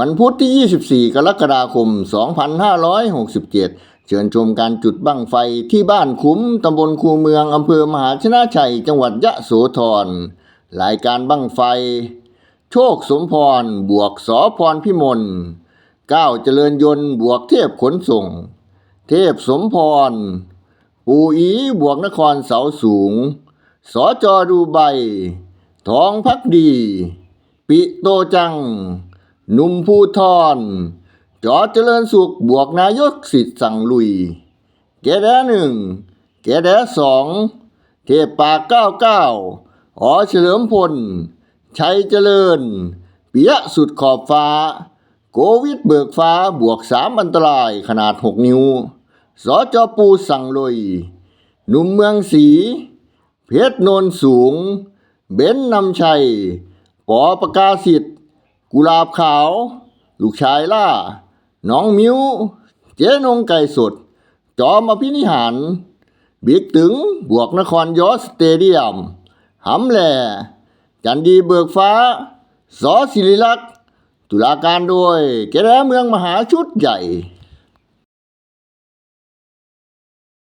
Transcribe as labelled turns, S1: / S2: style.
S1: วันพุธที่ 24 กรกฎาคม 2567 เชิญชมการจุดบั้งไฟที่บ้านคุ้มตำบลคูเมืองอำเภอมหาชนะชัย จังหวัดยะโสธร รายการบั้งไฟ โชคสมพร บวกสอพรพิมลก้าวเจริญยนต์บวกเทพขนส่ง เทพสมพร ปูอีบวกนครเสาสูง สอจอดูใบ ทองพักดี ปิโตจัง หนุ่มภูทรจอเจริญสุขบวกนายกสิทธิ์สั่งลุย แกแดหนึ่งแกแดสองเทพปากเก้าเก้าอ๋อเฉลิมพล ชัยเจริญ เปิยสุดขอบฟ้า โกวิดเบิกฟ้าบวกสามอันตรายขนาดหกนิ้ว สอจอปูสั่งลุย หนุ่มเมืองสี เพชรโนนสูง เบนนำชัยปอประกาศิษฐ์ กุลาบขาว ลูกชายล่า น้องมิว เจ๊นงไก่สด จอมอภินิหาร บิ๊กตึงบวกนครยอสเตเดียมหำแหล่ จันดีเบิกฟ้า สอศิริลักษณ์ตุลาการโดย แกแร้เมืองมหาชุดใหญ่